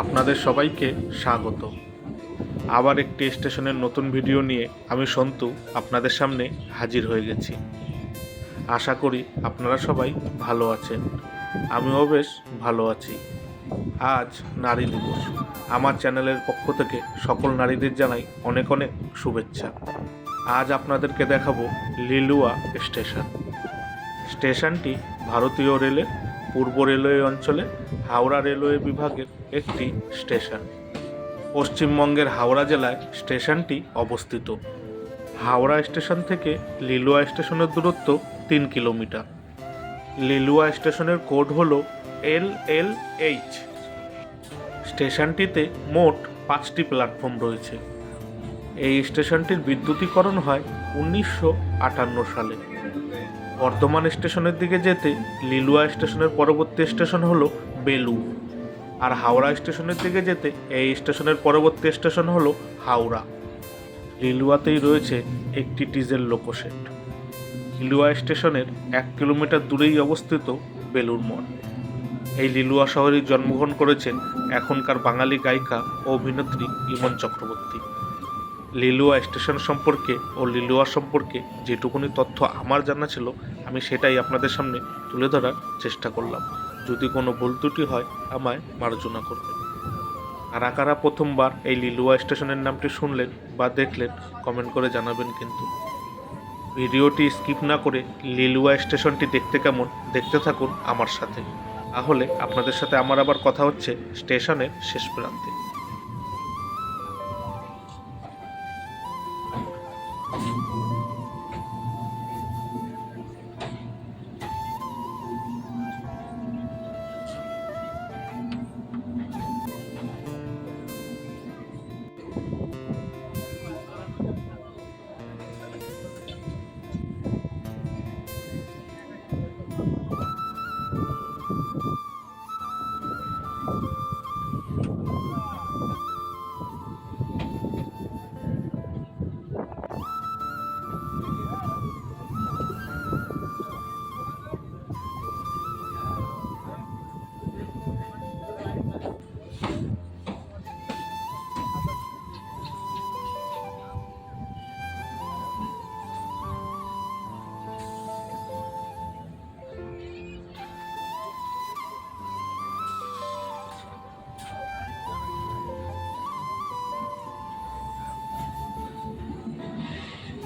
আপনাদের সবাইকে স্বাগত। আবার একটি স্টেশনের নতুন ভিডিও নিয়ে আমি সন্তু আপনাদের সামনে হাজির হয়ে গেছি। আশা করি আপনারা সবাই ভালো আছেন। আমিও বেশ ভালো আছি। আজ নারী দিবস। আমার চ্যানেলের পক্ষ থেকে সকল নারীদের জানাই অনেক অনেক শুভেচ্ছা। আজ আপনাদেরকে দেখাবো লিলুয়া স্টেশন। স্টেশনটি ভারতীয় রেলের পূর্ব রেলওয়ে অঞ্চলে হাওড়া রেলওয়ে বিভাগের একটি স্টেশন। পশ্চিমবঙ্গের হাওড়া জেলায় স্টেশনটি অবস্থিত। হাওড়া স্টেশন থেকে লিলুয়া স্টেশনের দূরত্ব তিন কিলোমিটার। লিলুয়া স্টেশনের কোড হল এল এল এইচ। স্টেশনটিতে মোট পাঁচটি প্ল্যাটফর্ম রয়েছে। এই স্টেশনটির বিদ্যুতীকরণ হয় উনিশশো আটান্ন সালে। বর্ধমান স্টেশনের দিকে যেতে লিলুয়া স্টেশনের পরবর্তী স্টেশন হলো বেলু। আর হাওড়া স্টেশনের দিকে যেতে এই স্টেশনের পরবর্তী স্টেশন হলো হাওড়া। লিলুয়াতেই রয়েছে একটি ডিজেল লোকোশেড। লিলুয়া স্টেশনের এক কিলোমিটার দূরেই অবস্থিত বেলুর মঠ। এই লিলুয়া শহরেই জন্মগ্রহণ করেছেন এখনকার বাঙালি গায়িকা ও অভিনেত্রী ইমন চক্রবর্তী। লিলুয়া স্টেশন সম্পর্কে ও লিলুয়া সম্পর্কে যেটুকুনি তথ্য আমার জানা ছিল আমি সেটাই আপনাদের সামনে তুলে ধরার চেষ্টা করলাম। যদি কোনো ভুল ত্রুটি হয়, আমায় মার্জনা করবেন। কারা কারা প্রথমবার এই লিলুয়া স্টেশনের নামটি শুনলেন বা দেখলেন, কমেন্ট করে জানাবেন কিন্তু। ভিডিওটি স্কিপ না করে লিলুয়া স্টেশনটি দেখতে কেমন, দেখতে থাকুন আমার সাথে। তাহলে আপনাদের সাথে আমার আবার কথা হচ্ছে স্টেশনের শেষ প্রান্তে।